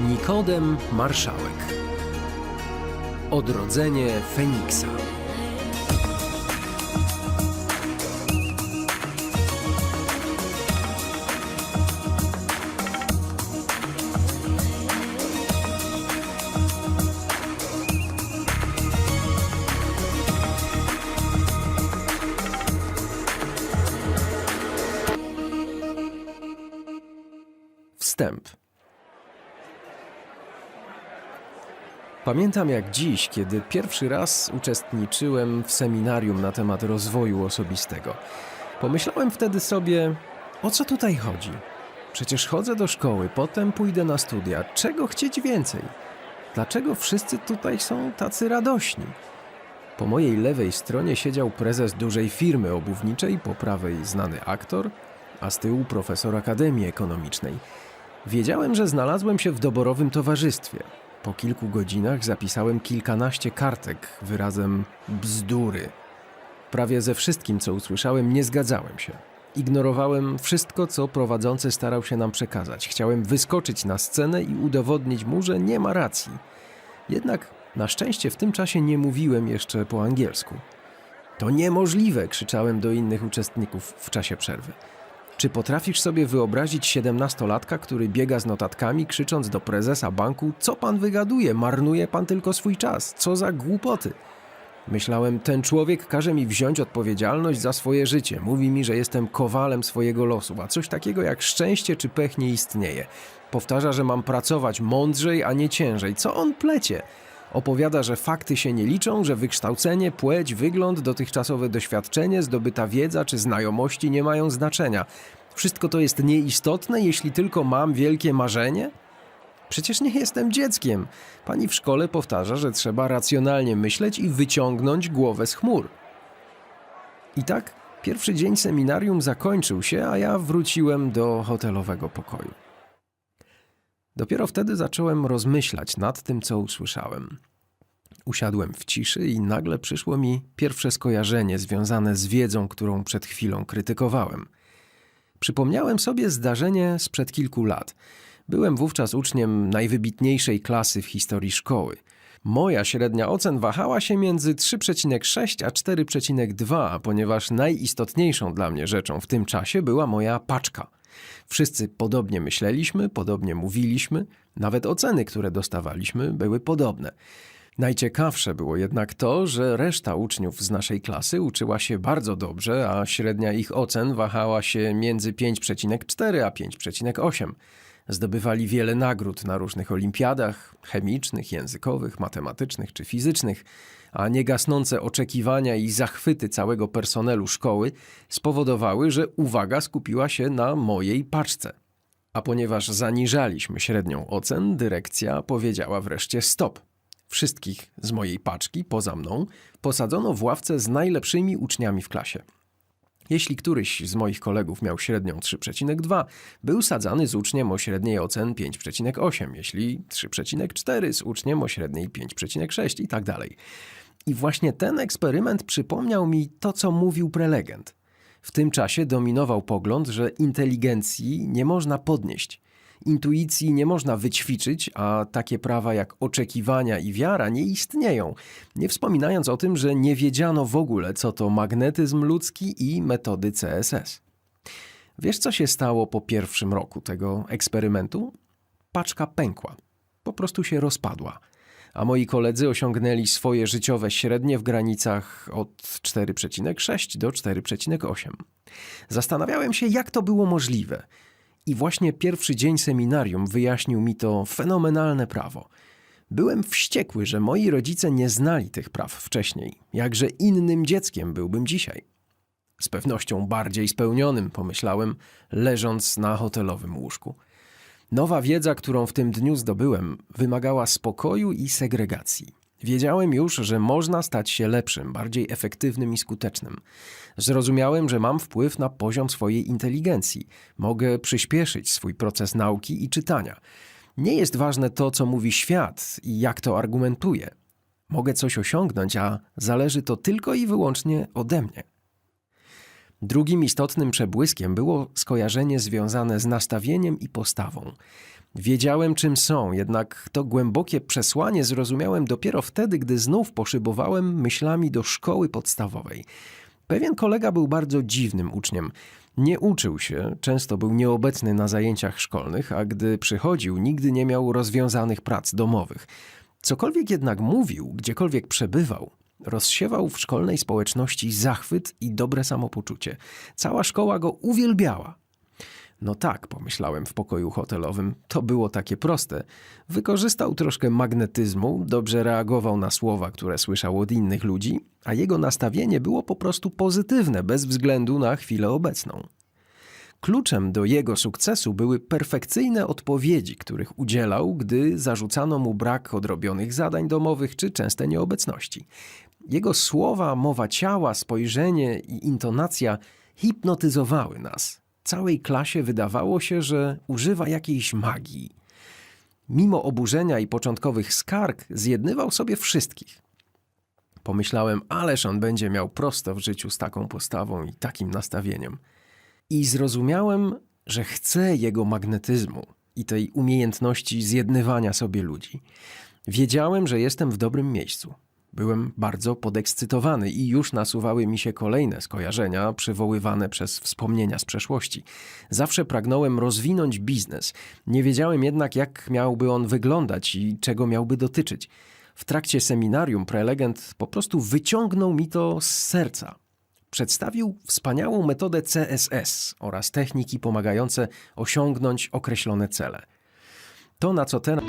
Nikodem Marszałek. Odrodzenie Feniksa. Wstęp. Pamiętam jak dziś, kiedy pierwszy raz uczestniczyłem w seminarium na temat rozwoju osobistego. Pomyślałem wtedy sobie, o co tutaj chodzi? Przecież chodzę do szkoły, potem pójdę na studia. Czego chcieć więcej? Dlaczego wszyscy tutaj są tacy radośni? Po mojej lewej stronie siedział prezes dużej firmy obuwniczej, po prawej znany aktor, a z tyłu profesor Akademii Ekonomicznej. Wiedziałem, że znalazłem się w doborowym towarzystwie. Po kilku godzinach zapisałem kilkanaście kartek wyrazem bzdury. Prawie ze wszystkim, co usłyszałem, nie zgadzałem się. Ignorowałem wszystko, co prowadzący starał się nam przekazać. Chciałem wyskoczyć na scenę i udowodnić mu, że nie ma racji. Jednak na szczęście w tym czasie nie mówiłem jeszcze po angielsku. To niemożliwe! krzyczałem do innych uczestników w czasie przerwy. Czy potrafisz sobie wyobrazić siedemnastolatka, który biega z notatkami, krzycząc do prezesa banku: Co pan wygaduje? Marnuje pan tylko swój czas. Co za głupoty. Myślałem, ten człowiek każe mi wziąć odpowiedzialność za swoje życie. Mówi mi, że jestem kowalem swojego losu, a coś takiego jak szczęście czy pech nie istnieje. Powtarza, że mam pracować mądrzej, a nie ciężej. Co on plecie? Opowiada, że fakty się nie liczą, że wykształcenie, płeć, wygląd, dotychczasowe doświadczenie, zdobyta wiedza czy znajomości nie mają znaczenia. Wszystko to jest nieistotne, jeśli tylko mam wielkie marzenie? Przecież nie jestem dzieckiem. Pani w szkole powtarza, że trzeba racjonalnie myśleć i wyciągnąć głowę z chmur. I tak pierwszy dzień seminarium zakończył się, a ja wróciłem do hotelowego pokoju. Dopiero wtedy zacząłem rozmyślać nad tym, co usłyszałem. Usiadłem w ciszy i nagle przyszło mi pierwsze skojarzenie związane z wiedzą, którą przed chwilą krytykowałem. Przypomniałem sobie zdarzenie sprzed kilku lat. Byłem wówczas uczniem najwybitniejszej klasy w historii szkoły. Moja średnia ocen wahała się między 3,6 a 4,2, ponieważ najistotniejszą dla mnie rzeczą w tym czasie była moja paczka. Wszyscy podobnie myśleliśmy, podobnie mówiliśmy, nawet oceny, które dostawaliśmy, były podobne. Najciekawsze było jednak to, że reszta uczniów z naszej klasy uczyła się bardzo dobrze, a średnia ich ocen wahała się między 5,4 a 5,8. Zdobywali wiele nagród na różnych olimpiadach chemicznych, językowych, matematycznych czy fizycznych, a niegasnące oczekiwania i zachwyty całego personelu szkoły spowodowały, że uwaga skupiła się na mojej paczce. A ponieważ zaniżaliśmy średnią ocen, dyrekcja powiedziała wreszcie stop. Wszystkich z mojej paczki, poza mną, posadzono w ławce z najlepszymi uczniami w klasie. Jeśli któryś z moich kolegów miał średnią 3,2, był sadzany z uczniem o średniej ocen 5,8, jeśli 3,4 z uczniem o średniej 5,6 i tak dalej. I właśnie ten eksperyment przypomniał mi to, co mówił prelegent. W tym czasie dominował pogląd, że inteligencji nie można podnieść. Intuicji nie można wyćwiczyć, a takie prawa jak oczekiwania i wiara nie istnieją. Nie wspominając o tym, że nie wiedziano w ogóle, co to magnetyzm ludzki i metody CSS. Wiesz, co się stało po pierwszym roku tego eksperymentu? Paczka pękła. Po prostu się rozpadła. A moi koledzy osiągnęli swoje życiowe średnie w granicach od 4,6 do 4,8. Zastanawiałem się, jak to było możliwe. I właśnie pierwszy dzień seminarium wyjaśnił mi to fenomenalne prawo. Byłem wściekły, że moi rodzice nie znali tych praw wcześniej. Jakże innym dzieckiem byłbym dzisiaj. Z pewnością bardziej spełnionym, pomyślałem, leżąc na hotelowym łóżku. Nowa wiedza, którą w tym dniu zdobyłem, wymagała spokoju i segregacji. Wiedziałem już, że można stać się lepszym, bardziej efektywnym i skutecznym. Zrozumiałem, że mam wpływ na poziom swojej inteligencji. Mogę przyspieszyć swój proces nauki i czytania. Nie jest ważne to, co mówi świat i jak to argumentuje. Mogę coś osiągnąć, a zależy to tylko i wyłącznie ode mnie. Drugim istotnym przebłyskiem było skojarzenie związane z nastawieniem i postawą. Wiedziałem, czym są, jednak to głębokie przesłanie zrozumiałem dopiero wtedy, gdy znów poszybowałem myślami do szkoły podstawowej. Pewien kolega był bardzo dziwnym uczniem. Nie uczył się, często był nieobecny na zajęciach szkolnych, a gdy przychodził, nigdy nie miał rozwiązanych prac domowych. Cokolwiek jednak mówił, gdziekolwiek przebywał, rozsiewał w szkolnej społeczności zachwyt i dobre samopoczucie. Cała szkoła go uwielbiała. No tak, pomyślałem w pokoju hotelowym, to było takie proste. Wykorzystał troszkę magnetyzmu, dobrze reagował na słowa, które słyszał od innych ludzi, a jego nastawienie było po prostu pozytywne, bez względu na chwilę obecną. Kluczem do jego sukcesu były perfekcyjne odpowiedzi, których udzielał, gdy zarzucano mu brak odrobionych zadań domowych czy częste nieobecności. Jego słowa, mowa ciała, spojrzenie i intonacja hipnotyzowały nas. Całej klasie wydawało się, że używa jakiejś magii. Mimo oburzenia i początkowych skarg, zjednywał sobie wszystkich. Pomyślałem, ależ on będzie miał prosto w życiu z taką postawą i takim nastawieniem. I zrozumiałem, że chcę jego magnetyzmu i tej umiejętności zjednywania sobie ludzi. Wiedziałem, że jestem w dobrym miejscu. Byłem bardzo podekscytowany i już nasuwały mi się kolejne skojarzenia przywoływane przez wspomnienia z przeszłości. Zawsze pragnąłem rozwinąć biznes. Nie wiedziałem jednak, jak miałby on wyglądać i czego miałby dotyczyć. W trakcie seminarium prelegent po prostu wyciągnął mi to z serca. Przedstawił wspaniałą metodę CSS oraz techniki pomagające osiągnąć określone cele. To, na co ten